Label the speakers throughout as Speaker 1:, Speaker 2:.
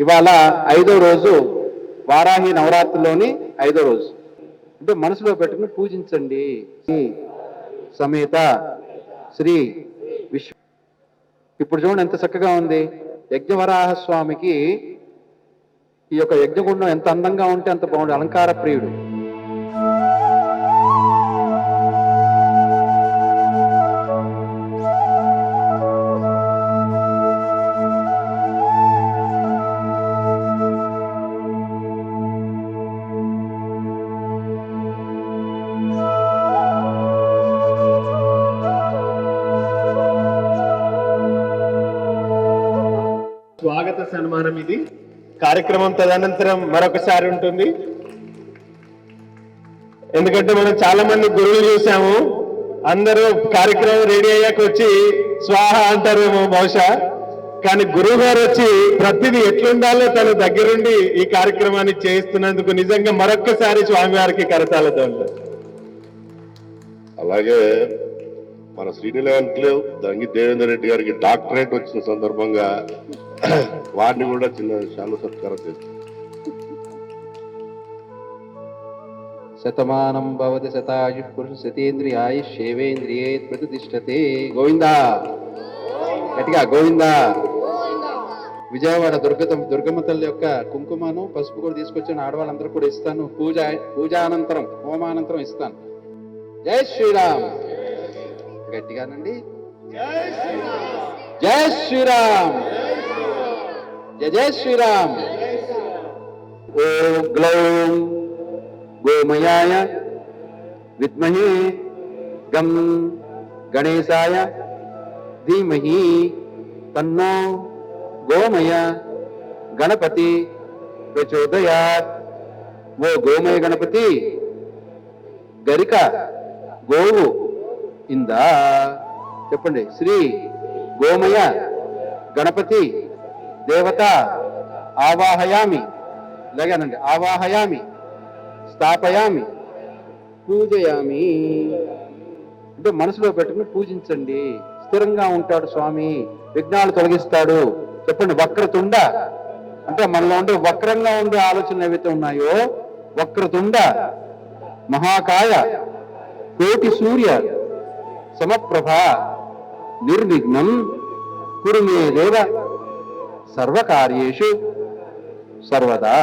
Speaker 1: ఇవాళ ఐదో రోజు వారాహి నవరాత్రిలోని ఐదో రోజు. అంటే మనసులో పెట్టుకుని పూజించండి. శ్రీ సమేత శ్రీ విశ్వ ఇప్పుడు చూడండి ఎంత చక్కగా ఉంది. యజ్ఞవరాహ స్వామికి ఈ యొక్క యజ్ఞగుండం ఎంత అందంగా ఉంటే అంత బాగుండు. అలంకార ప్రియుడు.
Speaker 2: సన్మానం ఇది. కార్యక్రమం తదనంతరం మరొకసారి ఉంటుంది. ఎందుకంటే మనం చాలా మంది గురువులు చూసాము. అందరూ కార్యక్రమం రెడీ అయ్యాక వచ్చి స్వాహ అంటారేమో బహుశా. కానీ గురువు గారు వచ్చి ప్రతిదీ ఎట్లుండాలో తన దగ్గరుండి ఈ కార్యక్రమాన్ని చేయిస్తున్నందుకు నిజంగా మరొక్కసారి స్వామివారికి కరతాలతో
Speaker 3: అలాగే మన శ్రీనిల దంగి దేవేందర్ రెడ్డి గారికి డాక్టరేట్ వచ్చిన సందర్భంగా వారిని కూడా చిన్న శాల సత్కారం చేస్తారు
Speaker 1: శతమానం భవతి శతాయు పురుష శతేంద్రియాయ శేవేంద్రియే ప్రతిష్టతే. గోవిందా! గట్టిగా గోవిందా! విజయవాడ దుర్గత దుర్గమ్మ తల్లి యొక్క కుంకుమను పసుపు కూడా తీసుకొచ్చిన. ఆడవాళ్ళందరూ కూడా ఇస్తాను. పూజ పూజానంతరం హోమానంతరం ఇస్తాను. జై శ్రీరామ్! గట్టిగానండి. జై శ్రీరామ్! జయ జయ శ్రీరామ్. ఓం గ్లౌం గోమయాయ విద్మహే గం గణేశాయ ధీమహి తన్నో గోమయ గణపతి ప్రచోదయాత్. ఓ గోమయ గణపతి గరిక గోవు ఇందా. చెప్పండి శ్రీ గోమయ గణపతి దేవత ఆవాహయామి. ఇలాగేనండి ఆవాహయామి స్థాపయామి పూజయామి. అంటే మనసులో పెట్టుకుని పూజించండి. స్థిరంగా ఉంటాడు స్వామి విఘ్నాలు తొలగిస్తాడు. చెప్పండి వక్రతుండ? అంటే మనలో ఉండే వక్రంగా ఉండే ఆలోచనలు ఏవైతే ఉన్నాయో వక్రతుండ మహాకాయ కోటి సూర్య సమప్రభ నిర్విఘ్నం కురుమే దేవ సర్వకార్యేషు సర్వదా.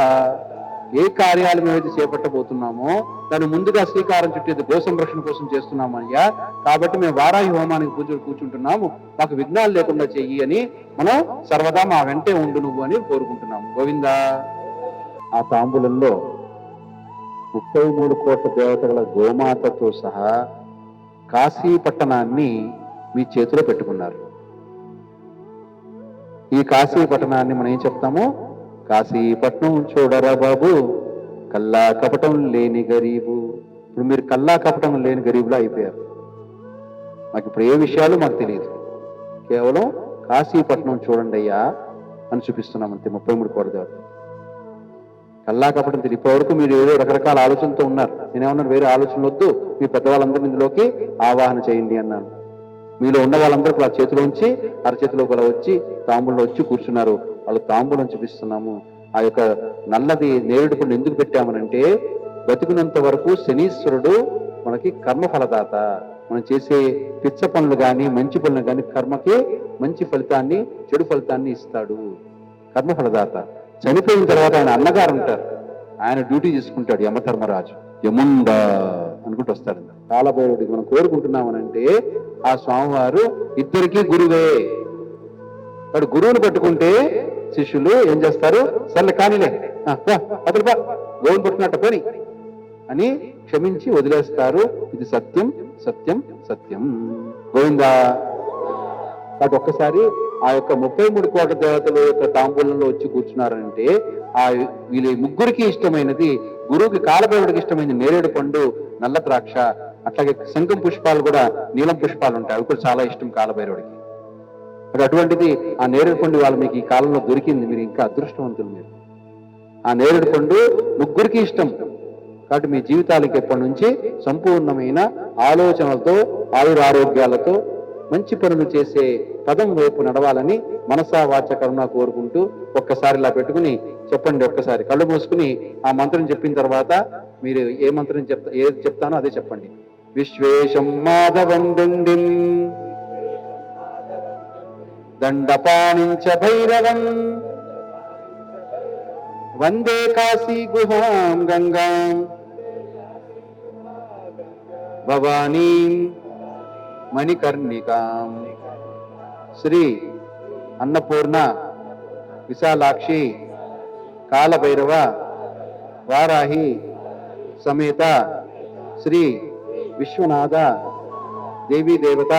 Speaker 1: ఏ కార్యాలు మేమైతే చేపట్టబోతున్నామో దాన్ని ముందుగా శ్రీకారం చుట్టేది గో సంరక్షణ కోసం చేస్తున్నామయ్యా. కాబట్టి మేము వారాహి హోమానికి పూజలు కూర్చుంటున్నాము. మాకు విఘ్నాలు లేకుండా చెయ్యి అని మనం సర్వదా మా వెంటే ఉండు నువ్వు అని కోరుకుంటున్నాము. గోవిందా. ఆ తాంబూలంలో ముప్పై మూడు కోట్ల దేవతల గోమాతతో సహా కాశీ పట్టణాన్ని మీ చేతిలో పెట్టుకున్నారు. ఈ కాశీ పట్టణాన్ని మనం ఏం చెప్తాము? కాశీపట్నం చూడరా బాబు. కల్లా కపటం లేని గరీబు. ఇప్పుడు మీరు కల్లా కపటం లేని గరీబులా అయిపోయారు. మాకు ఇప్పుడు ఏ విషయాలు మాకు తెలియదు. కేవలం కాశీపట్నం చూడండి అయ్యా అని చూపిస్తున్నాం అంతే ముప్పై మూడు కోట్ల దేవత కల్లా కపటం తెలియదు. ఇప్పటివరకు మీరు ఏదో రకరకాల ఆలోచనతో ఉన్నారు. నేనేమన్నాను వేరే ఆలోచనలు వద్దు. మీ పెద్దవాళ్ళందరినీ ఇందులోకి ఆవాహన చేయండి అన్నాను. మీలో ఉన్న వాళ్ళందరూ కూడా చేతిలో ఉంచి అరచేతిలో కూడా వచ్చి తాంబూలంలో వచ్చి కూర్చున్నారు. వాళ్ళు తాంబూలం చూపిస్తున్నాము. ఆ యొక్క నల్లది నేరుడు పండు ఎందుకు పెట్టామనంటే బతికినంత వరకు శనీశ్వరుడు మనకి కర్మ ఫలదాత. మనం చేసే పిచ్చ పనులు కానీ మంచి పనులు కానీ కర్మకి మంచి ఫలితాన్ని చెడు ఫలితాన్ని ఇస్తాడు. కర్మ ఫలదాత. చనిపోయిన తర్వాత ఆయన అన్నగారు ఉంటారు. ఆయన డ్యూటీ చేసుకుంటాడు యమధర్మరాజు. యముందా అనుకుంటూ వస్తాడు. కాలభైరుడికి మనం కోరుకుంటున్నామనంటే ఆ స్వామివారు ఇద్దరికీ గురువే. వాడు గురువుని పట్టుకుంటే శిష్యులు ఏం చేస్తారు? సర్లే కానీలే. అతను పట్టుకున్నట్టు పని. అని క్షమించి వదిలేస్తారు. ఇది సత్యం సత్యం సత్యం. గోవిందా. కాబట్టి ఒక్కసారి ఆ యొక్క ముప్పై మూడు కోట్ల దేవతల యొక్క తాంబూలంలో వచ్చి కూర్చున్నారంటే ఆ వీళ్ళ ముగ్గురికి ఇష్టమైనది గురువుకి కాలభైరుడికి ఇష్టమైనది నేరేడు పండు నల్ల ద్రాక్ష అట్లాగే శంఖం పుష్పాలు కూడా నీలం పుష్పాలు ఉంటాయి. అవి కూడా చాలా ఇష్టం కాలభైరవుడికి. మరి అటువంటిది ఆ నేరేడు పండు వాళ్ళు మీకు ఈ కాలంలో దొరికింది. మీరు ఇంకా అదృష్టవంతులు మీరు. ఆ నేరేడు పండు ముగ్గురికి ఇష్టం. కాబట్టి మీ జీవితాలకి ఎప్పటి నుంచి సంపూర్ణమైన ఆలోచనలతో ఆయురారోగ్యాలతో మంచి పనులు చేసే పదం వైపు నడవాలని మనసా వాచ కరుణ కోరుకుంటూ ఒక్కసారి ఇలా పెట్టుకుని చెప్పండి ఒక్కసారి. కళ్ళు మూసుకుని ఆ మంత్రం చెప్పిన తర్వాత మీరు ఏ మంత్రం చెప్తా ఏది చెప్తానో అదే చెప్పండి. విశ్వేశం మాధవం దుండిం దండపాణించ భైరవం. వందే కాశీ గుహాం గంగాం. భవానీం మణికర్ణికాం. శ్రీ అన్నపూర్ణ విశాలాక్షి కాలభైరవ వారాహి సమేత శ్రీ విశ్వనాథ దేవీ దేవత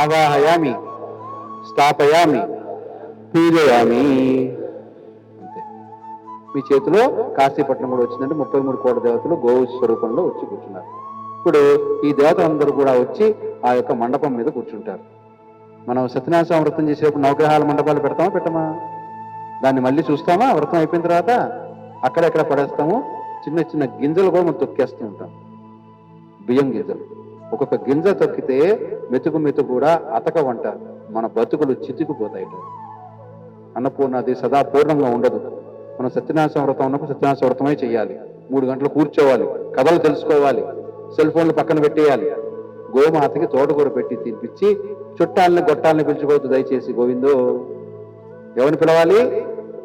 Speaker 1: ఆవాహయామి స్థాపయామి పూజయామి అంతే మీ చేతిలో కాశీపట్నం కూడా వచ్చిందంటే ముప్పై మూడు కోట దేవతలు గోవు స్వరూపంలో వచ్చి కూర్చున్నారు. ఇప్పుడు ఈ దేవతలందరూ కూడా వచ్చి ఆ యొక్క మండపం మీద కూర్చుంటారు. మనం సత్యనారాయణ వ్రతం చేసేటప్పుడు నవగ్రహాల మండపాలు పెడతామా పెట్టమా? దాన్ని మళ్ళీ చూస్తామా? వ్రతం అయిపోయిన తర్వాత అక్కడెక్కడ పడేస్తాము? చిన్న చిన్న గింజలు కూడా మనం తొక్కేస్తూ ఉంటాం. బియ్యం గింజలు. ఒక్కొక్క గింజ తొక్కితే మెతుకు మెతుకు కూడా అతక వంట. మన బతుకులు చితికిపోతాయి అన్నపూర్ణది సదా పూర్ణంగా ఉండదు. మనం సత్యనారాయణ వ్రతం ఉన్నప్పుడు సత్యనారాయణ వ్రతమే చేయాలి మూడు గంటలు కూర్చోవాలి. కథలు తెలుసుకోవాలి. సెల్ ఫోన్లు పక్కన పెట్టేయాలి. గోమాతకి తోటకూర పెట్టి తినిపించి చుట్టాలని గొట్టాలని పిలుచుకోవద్దు దయచేసి గోవిందో. ఎవరిని పిలవాలి?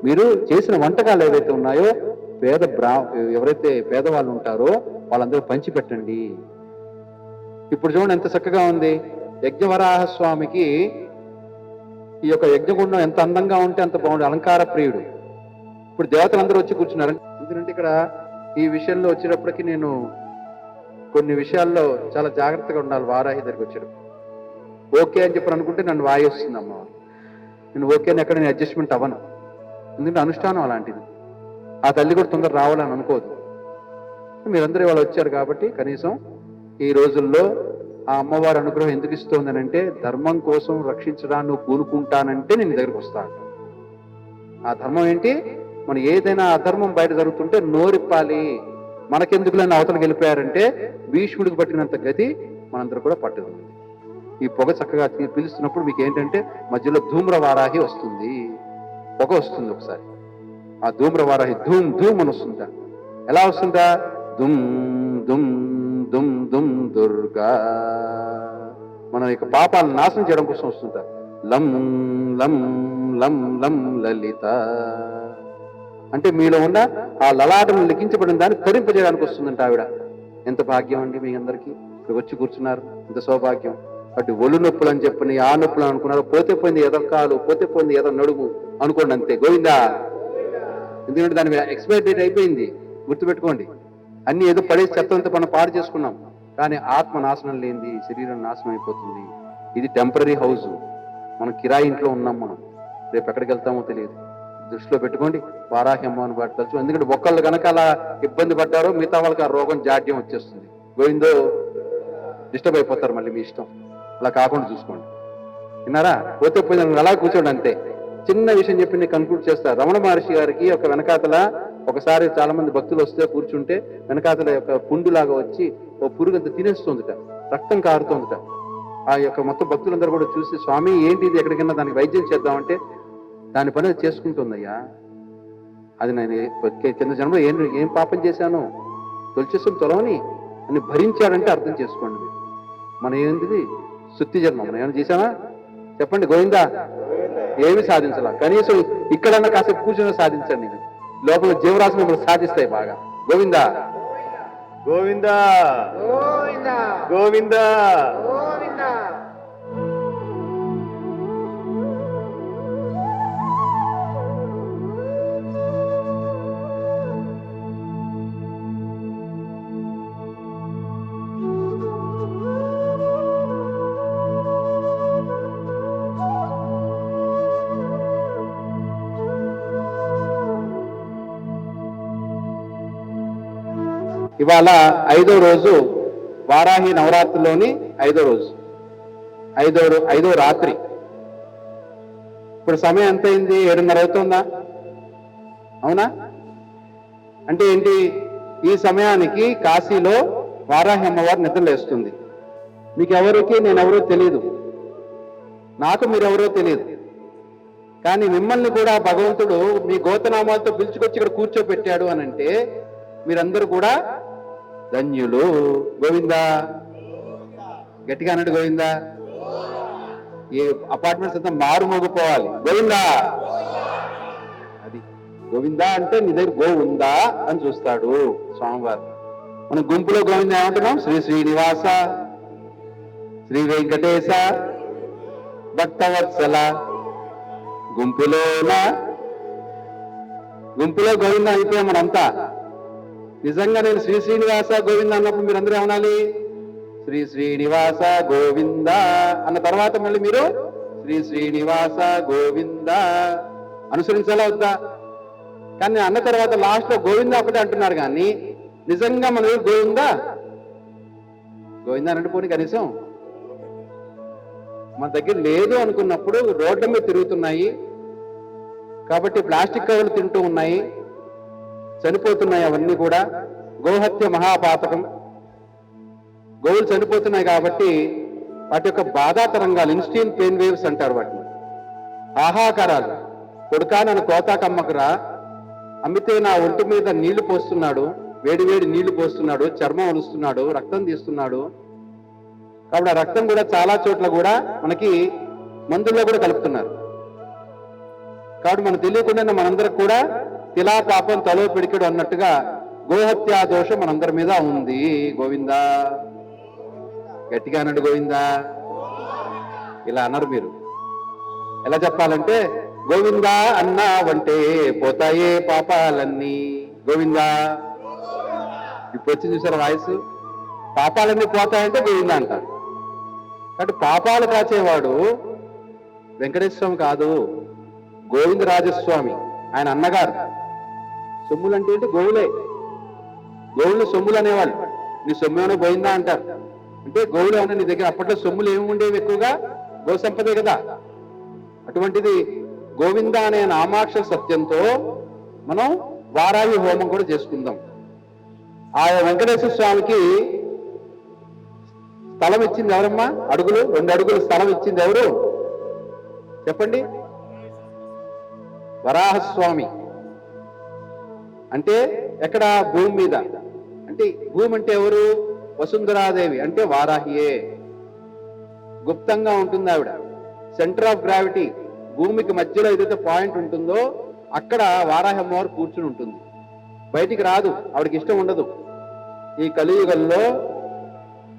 Speaker 1: మీరు చేసిన వంటకాలు ఏవైతే ఉన్నాయో పేద బ్రా ఎవరైతే పేదవాళ్ళు ఉంటారో వాళ్ళందరూ పంచిపెట్టండి. ఇప్పుడు చూడండి ఎంత చక్కగా ఉంది. యజ్ఞవరాహ స్వామికి ఈ యొక్క యజ్ఞగుండం ఎంత అందంగా ఉంటే అంత బాగుంది. అలంకార ప్రియుడు. ఇప్పుడు దేవతలందరూ వచ్చి కూర్చున్నారు. ఎందుకంటే ఇక్కడ ఈ విషయంలో వచ్చేటప్పటికి నేను కొన్ని విషయాల్లో చాలా జాగ్రత్తగా ఉండాలి. వారాహి దగ్గరికి వచ్చేటప్పుడు. ఓకే అని చెప్పి అనుకుంటే నన్ను వాయి వస్తుంది అమ్మ నేను ఓకే అని ఎక్కడ నేను అడ్జస్ట్మెంట్ అవ్వను. ఎందుకంటే అనుష్ఠానం అలాంటిది. ఆ తల్లి కూడా తొందర రావాలని అనుకోదు. మీరందరూ ఇవాళ వచ్చారు కాబట్టి కనీసం ఈ రోజుల్లో ఆ అమ్మవారి అనుగ్రహం ఎందుకు ఇస్తోందనంటే ధర్మం కోసం రక్షించడాన్ని నువ్వు పూనుకుంటానంటే నేను దగ్గరకు వస్తాను ఆ ధర్మం ఏంటి? మనం ఏదైనా అధర్మం బయట జరుగుతుంటే నోరిప్పాలి. మనకెందుకులని అవతలకి వెళ్ళిపోయారంటే భీష్ముడికి పట్టినంత గతి మనందరూ కూడా పట్టదు. ఈ పొగ చక్కగా పిలుస్తున్నప్పుడు మీకు ఏంటంటే మధ్యలో ధూమ్ర వారాహి వస్తుంది. పొగ వస్తుంది ఒకసారి. ఆ ధూమ్ర వారాహి ధూమ్ ధూమ్ అని వస్తుందా ఎలా వస్తుందా? దుమ్ దుమ్ దుమ్ దుమ్ దుర్గా. మన యొక్క పాపాలను నాశనం చేయడం కోసం వస్తుందా లం లం లం లం లలిత. అంటే మీలో ఉన్న ఆ లలాటం లిఖించబడిన దాన్ని తరింపజేయడానికి వస్తుందంట ఆవిడ. ఎంత భాగ్యం అండి మీ అందరికీ. ఇక్కడ వచ్చి కూర్చున్నారు. ఇంత సౌభాగ్యం. అటు ఒళ్ళు నొప్పులు అని చెప్పని ఆ నొప్పులు అనుకున్నారు. పోతే పోయింది ఎదకాలు పోతే పోయింది ఏదో నడుము అనుకోండి అంతే. గోవిందా? ఎందుకంటే దాని ఎక్స్పైర్ డేట్ అయిపోయింది. గుర్తుపెట్టుకోండి. అన్ని ఏదో పడే చెత్తంతో మనం పాడు చేసుకున్నాం. కానీ ఆత్మ నాశనం లేనిది శరీరం నాశనం అయిపోతుంది. ఇది టెంపరీ హౌస్ మనం కిరాయి ఇంట్లో ఉన్నాం మనం. రేపు ఎక్కడికి వెళ్తామో తెలియదు. దృష్టిలో పెట్టుకోండి. వారాహ్యమ్మ అని పట్టచ్చు ఎందుకంటే ఒక్కళ్ళు కనుక అలా ఇబ్బంది పడ్డారో మిగతా వాళ్ళకి ఆ రోగం జాడ్యం వచ్చేస్తుంది. గోవిందో డిస్టర్బ్ అయిపోతారు మళ్ళీ మీ ఇష్టం. అలా కాకుండా చూసుకోండి. విన్నారా? పోతే పోయింది అలా కూర్చోండి అంతే. చిన్న విషయం చెప్పి నేను కన్క్లూడ్ చేస్తా. రమణ మహర్షి గారికి ఒక వెనకాతల ఒకసారి చాలా మంది భక్తులు వస్తే కూర్చుంటే వెనకాతల యొక్క పుండులాగా వచ్చి ఓ పురుగు అంత తినేస్తుందిట. రక్తం కారుతోందిట. ఆ యొక్క మొత్తం భక్తులందరూ కూడా చూసి స్వామి ఏంటి ఇది? ఎక్కడికైనా దానికి వైద్యం చేద్దామంటే దాని పని అది చేసుకుంటుందయ్యా. అది నేను ఏ- కింద జన్మలో ఏం ఏం పాపం చేశాను? తొలిచేసుకుని తొలవని అని భరించాడంటే అర్థం చేసుకోండి మన ఏంటిది? శుద్ధి జన్మ. మనం ఏమైనా చేశానా చెప్పండి గోవిందా? ఏమి సాధించాల. కనీసం ఇక్కడన్నా కాసేపు కూర్చొని సాధించండి నేను లోపల జీవరాశి మిమ్మల్ని సాధిస్తాయి బాగా. గోవిందా.
Speaker 2: గోవిందా. గోవిందా.
Speaker 1: ఇవాళ ఐదో రోజు వారాహి నవరాత్రిలోని ఐదో రోజు. ఐదో ఐదో రాత్రి. ఇప్పుడు సమయం ఎంత అయింది ఏడున్నర అవుతుందా? అవునా? అంటే ఏంటి? ఈ సమయానికి కాశీలో వారాహి అమ్మవారు నిద్రలేస్తుంది. మీకు ఎవరికి నేను ఎవరో తెలియదు నాకు మీరెవరో తెలియదు కానీ మిమ్మల్ని కూడా భగవంతుడు మీ గోతనామాలతో పిలుచుకొచ్చి ఇక్కడ కూర్చోపెట్టాడు అని అంటే మీరందరూ కూడా ధన్యులు. గోవిందా? గట్టిగా అన్నట్టు గోవిందా? ఈ అపార్ట్మెంట్స్ అంతా మారుమోగిపోవాలి గోవిందా? అది గోవిందా అంటే నీ దగ్గర గో ఉందా అని చూస్తాడు స్వామివారు. మన గుంపులో గోవిందా ఏమంటున్నాం? శ్రీ శ్రీనివాస శ్రీ వెంకటేశ భక్తవత్సల. గుంపులోన? గుంపులో గోవిందా అయిపోయాం మనంతా. నిజంగా నేను శ్రీ శ్రీనివాస గోవింద అన్నప్పుడు మీరు అందరూ ఏమనాలి? శ్రీ శ్రీనివాస గోవింద అన్న తర్వాత మళ్ళీ మీరు శ్రీ శ్రీనివాస గోవింద. అనుసరించాలా వద్దా? కానీ అన్న తర్వాత లాస్ట్లో గోవింద ఒకటే అంటున్నారు కానీ నిజంగా మన గోవింద గోవిందా? గోవింద అనంటే పోనీ కనీసం. మన దగ్గర లేదు అనుకున్నప్పుడు రోడ్ల మీద తిరుగుతున్నాయి. కాబట్టి ప్లాస్టిక్ కవర్లు తింటూ ఉన్నాయి. చనిపోతున్నాయి అవన్నీ కూడా గోహత్య మహాపాతకం గోవులు చనిపోతున్నాయి కాబట్టి వాటి యొక్క బాధా తరంగాలు ఇన్స్టీన్ పెయిన్ వేవ్స్ అంటారు వాటిని. ఆహాకారాలు. కొడుకా నన్ను కోతాకమ్మకురా అమ్మితే నా ఒంటి మీద నీళ్ళు పోస్తున్నాడు. వేడి వేడి నీళ్ళు పోస్తున్నాడు. చర్మం అలుస్తున్నాడు రక్తం తీస్తున్నాడు. కాబట్టి ఆ రక్తం కూడా చాలా చోట్ల కూడా మనకి మందుల్లో కూడా కలుపుతున్నారు. కాబట్టి మనకు తెలియకుండా మనందరికి కూడా తిలా పాపం తలో పిడికిడు అన్నట్టుగా గోహత్యా దోషం మనందరి మీద ఉంది. గోవిందా? గట్టిగా అన్నాడు గోవిందా? ఇలా అన్నారు మీరు. ఎలా చెప్పాలంటే గోవిందా అన్నావంటే పోతాయే పాపాలన్నీ. గోవిందా? ఇప్పుడు వచ్చింది చూసారు వాయిస్? పాపాలన్నీ పోతాయంటే గోవిందా అంటారు కాబట్టి పాపాలు కాచేవాడు వెంకటేశ్వరం కాదు గోవిందరాజస్వామి ఆయన అన్నగారు. సొమ్ములు అంటే ఏంటి? గోవులే. గోవులు సొమ్ములు అనేవాళ్ళు. నీ సొమ్ము ఏమైనా పోయిందా అంటారు. అంటే గోవులు ఏమైనా నీ దగ్గర అప్పట్లో సొమ్ములు ఏమి ఉండేవి ఎక్కువగా? గో సంపదే కదా. అటువంటిది గోవింద అనే నామాక్షర సత్యంతో మనం వారాహి హోమం కూడా చేసుకుందాం. ఆ వెంకటేశ్వర స్వామికి స్థలం ఇచ్చింది ఎవరమ్మా? అడుగులు? రెండు అడుగులు స్థలం ఇచ్చింది ఎవరు? చెప్పండి. వరాహస్వామి. అంటే ఎక్కడ? భూమి మీద. అంటే భూమి అంటే ఎవరు? వసుంధరాదేవి అంటే వారాహియే. గుప్తంగా ఉంటుంది ఆవిడ. సెంటర్ ఆఫ్ గ్రావిటీ భూమికి మధ్యలో ఏదైతే పాయింట్ ఉంటుందో అక్కడ వారాహి అమ్మవారు కూర్చుని ఉంటుంది. బయటికి రాదు. ఆవిడకి ఇష్టం ఉండదు. ఈ కలియుగంలో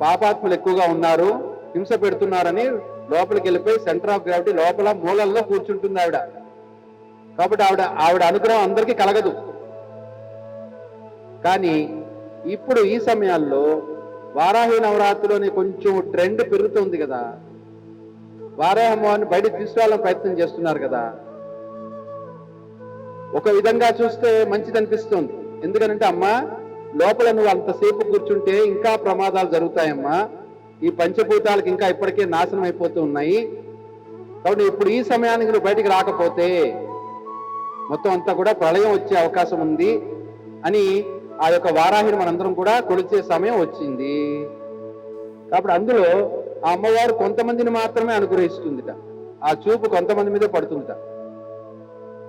Speaker 1: పాపాత్ములు ఎక్కువగా ఉన్నారు. హింస పెడుతున్నారని లోపలికి వెళ్ళిపోయి సెంటర్ ఆఫ్ గ్రావిటీ లోపల మూలల్లో కూర్చుంటుంది ఆవిడ. కాబట్టి ఆవిడ ఆవిడ అనుగ్రహం అందరికీ కలగదు. కానీ ఇప్పుడు ఈ సమయాల్లో వారాహి నవరాత్రిలోని కొంచెం ట్రెండ్ పెరుగుతుంది కదా. వారాహి అమ్మవారిని బయట తీసుకురావాలని ప్రయత్నం చేస్తున్నారు కదా. ఒక విధంగా చూస్తే మంచిది అనిపిస్తుంది. ఎందుకనంటే అమ్మా లోపల నువ్వు అంతసేపు కూర్చుంటే ఇంకా ప్రమాదాలు జరుగుతాయమ్మా. ఈ పంచభూతాలకు ఇంకా ఇప్పటికే నాశనం అయిపోతూ ఉన్నాయి. కాబట్టి ఇప్పుడు ఈ సమయానికి నువ్వు బయటికి రాకపోతే మొత్తం అంతా కూడా ప్రళయం వచ్చే అవకాశం ఉంది అని ఆ యొక్క వారాహిని మనందరం కూడా కొలిచే సమయం వచ్చింది. కాబట్టి అందులో ఆ అమ్మవారు కొంతమందిని మాత్రమే అనుగ్రహిస్తుందిట. ఆ చూపు కొంతమంది మీదే పడుతుందిట.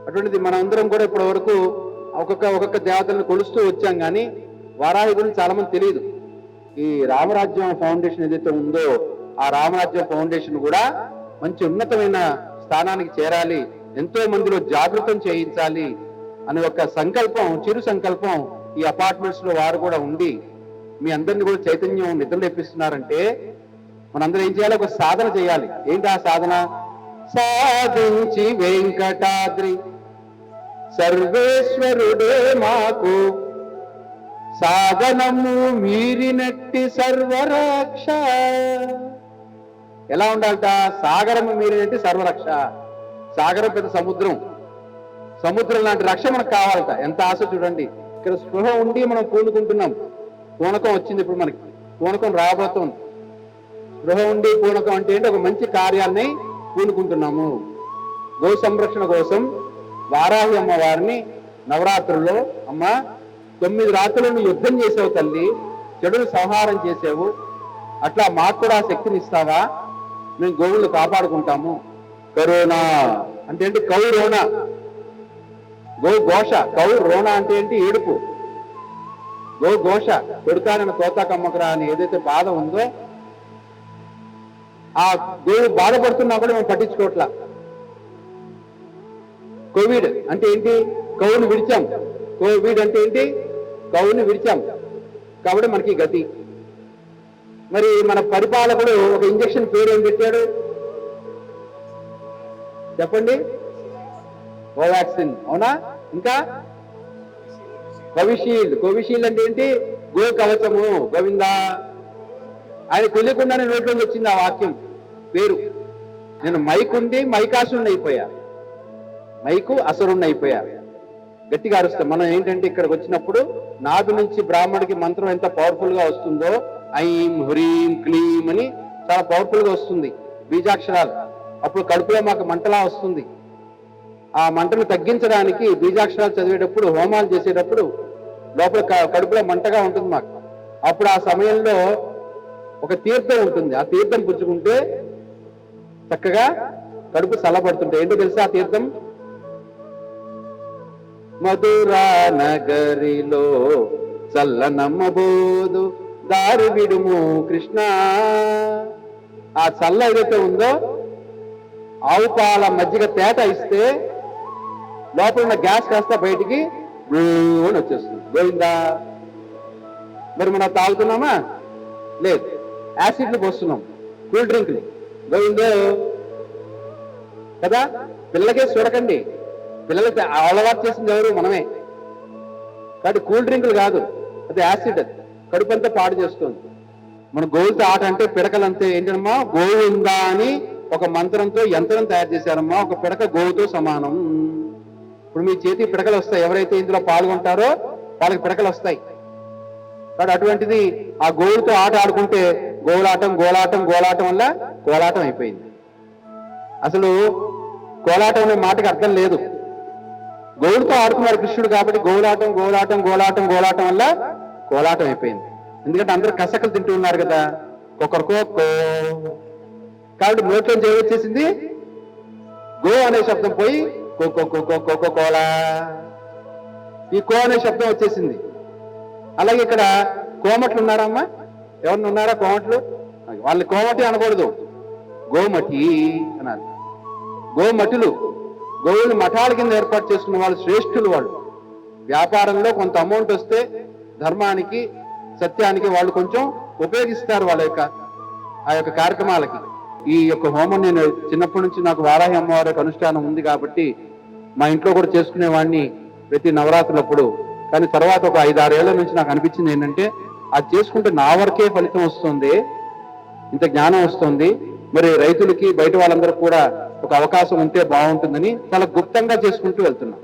Speaker 1: అటువంటిది మనందరం కూడా ఇప్పటి వరకు ఒక్కొక్క ఒక్కొక్క దేవతలను కొలుస్తూ వచ్చాం కానీ వారాహి గురించి చాలా మంది తెలియదు. ఈ రామరాజ్యం ఫౌండేషన్ ఏదైతే ఉందో ఆ రామరాజ్యం ఫౌండేషన్ కూడా మంచి ఉన్నతమైన స్థానానికి చేరాలి. ఎంతో మందిలో జాగృతం చేయించాలి అనే ఒక సంకల్పం చిరు సంకల్పం ఈ అపార్ట్మెంట్స్లో వారు కూడా ఉండి మీ అందరిని కూడా చైతన్యం నిద్ర తెప్పిస్తున్నారంటే మనందరం ఏం చేయాలి? ఒక సాధన చేయాలి. ఏంటి ఆ సాధన? సాధించి వెంకటాద్రి. సర్వేశ్వరుడే మాకు సాధనము మీరినట్టి సర్వరక్ష. ఎలా ఉండాలట? సాగరము మీరినట్టి సర్వరక్ష. సాగరం పెద్ద సముద్రం. సముద్రం లాంటి రక్ష మనకు కావాలట. ఎంత ఆశ చూడండి. ఇక్కడ స్పృహ ఉండి మనం పూనుకుంటున్నాం. పూనకం వచ్చింది ఇప్పుడు మనకి. పూనకం రాబోతుంది. స్పృహ ఉండి పూనకం అంటే ఏంటి? ఒక మంచి కార్యాన్ని పూనుకుంటున్నాము. గో సంరక్షణ కోసం వారాహి అమ్మవారిని నవరాత్రుల్లో అమ్మ తొమ్మిది రాత్రులను యుద్ధం చేసావు తల్లి చెడును సంహారం చేసావు. అట్లా మాకు కూడా ఆ శక్తిని ఇస్తావా? మేము గోవులు కాపాడుకుంటాము. కరోనా అంటే ఏంటి? కౌరోనా గో ఘోష కౌ రోణ అంటే ఏంటి? ఏడుపు. గో ఘోష కొడుకానని తోతాకమ్మకరా అని ఏదైతే బాధ ఉందో ఆ గోవు బాధపడుతున్నా కూడా మేము పట్టించుకోవట్లా కోవిడ్ అంటే ఏంటి? కౌను విడిచాం. కోవిడ్ అంటే ఏంటి? కౌను విడిచాం. కాబట్టి మనకి గతి. మరి మన పరిపాలకుడు ఒక ఇంజక్షన్ పేరు ఏం పెట్టాడు? చెప్పండి. కోవాక్సిన్ అవునా? ఇంకా? కోవిషీల్డ్. కోవిషీల్డ్ అంటే ఏంటి? గో కవచము గోవిందా? ఆయన తెలియకుండానే నోట్లోకి వచ్చింది ఆ వాక్యం. పేరు. నేను మైక్ ఉంది మైకాసుని అయిపోయా మైకు అసరుణ్ణి అయిపోయా గట్టిగా అరుస్తాం. మనం ఏంటంటే ఇక్కడికి వచ్చినప్పుడు నాభి నుంచి బ్రాహ్మణుడికి మంత్రం ఎంత పవర్ఫుల్గా వస్తుందో ఐం హ్రీం క్లీం అని చాలా పవర్ఫుల్గా వస్తుంది. బీజాక్షరాలు. అప్పుడు కడుపులో మాకు మంటలా వస్తుంది. ఆ మంటను తగ్గించడానికి బీజాక్షరాలు చదివేటప్పుడు హోమాలు చేసేటప్పుడు లోపల కడుపులో మంటగా ఉంటుంది మాకు. అప్పుడు ఆ సమయంలో ఒక తీర్థం ఉంటుంది. ఆ తీర్థం పుచ్చుకుంటే చక్కగా కడుపు చల్లబడుతుంటాయి ఏంటో తెలుసా ఆ తీర్థం? మధురా నగరిలో చల్లనమ్మబోదు దారి విడుము కృష్ణ. ఆ చల్ల ఏదైతే ఉందో ఆవు పాల మజ్జిగ తేట ఇస్తే లోపల ఉన్న గ్యాస్ కాస్త బయటికి అని వచ్చేస్తుంది. గోవిందా? మరి మనం తాగుతున్నామా? లేదు. యాసిడ్లు పోస్తున్నాం. కూల్ డ్రింక్లు. పోయిందో కదా? పిల్లకే చూడకండి. పిల్లలకి అలవాటు చేసింది ఎవరు? మనమే. కాబట్టి కూల్ డ్రింకులు కాదు. అది యాసిడ్. అది కడుపు అంతా పాడు చేస్తుంది. మన గోవులతో ఆట అంటే పిడకలు అంతే. ఏంటమ్మా గోవు ఉందా అని ఒక మంత్రంతో యంత్రం తయారు చేశారమ్మా. ఒక పిడక గోవుతో సమానం. ఇప్పుడు మీ చేతి పిడకలు వస్తాయి. ఎవరైతే ఇందులో పాల్గొంటారో వాళ్ళకి పిడకలు వస్తాయి. కాబట్టి అటువంటిది ఆ గోవులతో ఆట ఆడుకుంటే గోలాటం గోలాటం గోలాటం వల్ల కోలాటం అయిపోయింది. అసలు కోలాటం అనే మాటకి అర్థం లేదు. గోవులతో ఆడుకున్నారు కృష్ణుడు కాబట్టి గోలాటం గోలాటం గోలాటం గోలాటం వల్ల కోలాటం అయిపోయింది. ఎందుకంటే అందరూ కసకలు తింటూ ఉన్నారు కదా. ఒకరికో కో. కాబట్టి నోట్లో చేయ వచ్చేసింది? గో అనే శబ్దం పోయి కోకో కోకో కోకో కోలా ఈ కో అనే శబ్దం వచ్చేసింది. అలాగే ఇక్కడ కోమట్లు ఉన్నారమ్మా. ఎవరిని ఉన్నారా కోమట్లు? వాళ్ళని కోమటి అనకూడదు. గోమటి అన్నారు. గోమటులు గోవులు మఠాల కింద ఏర్పాటు చేసుకున్న వాళ్ళు శ్రేష్ఠులు వాళ్ళు. వ్యాపారంలో కొంత అమౌంట్ వస్తే ధర్మానికి సత్యానికి వాళ్ళు కొంచెం ఉపయోగిస్తారు వాళ్ళ యొక్క ఆ యొక్క కార్యక్రమాలకి. ఈ యొక్క హోమం నేను చిన్నప్పటి నుంచి నాకు వారాహి అమ్మవారి అనుష్ఠానం ఉంది కాబట్టి మా ఇంట్లో కూడా చేసుకునేవాడిని ప్రతి నవరాత్రులప్పుడు. కానీ తర్వాత ఒక ఐదు నుంచి నాకు అనిపించింది ఏంటంటే అది చేసుకుంటే నా వరకే ఫలితం వస్తుంది ఇంత జ్ఞానం వస్తుంది. మరి రైతులకి బయట వాళ్ళందరూ కూడా ఒక అవకాశం ఉంటే బాగుంటుందని చాలా గుప్తంగా చేసుకుంటూ వెళ్తున్నాం.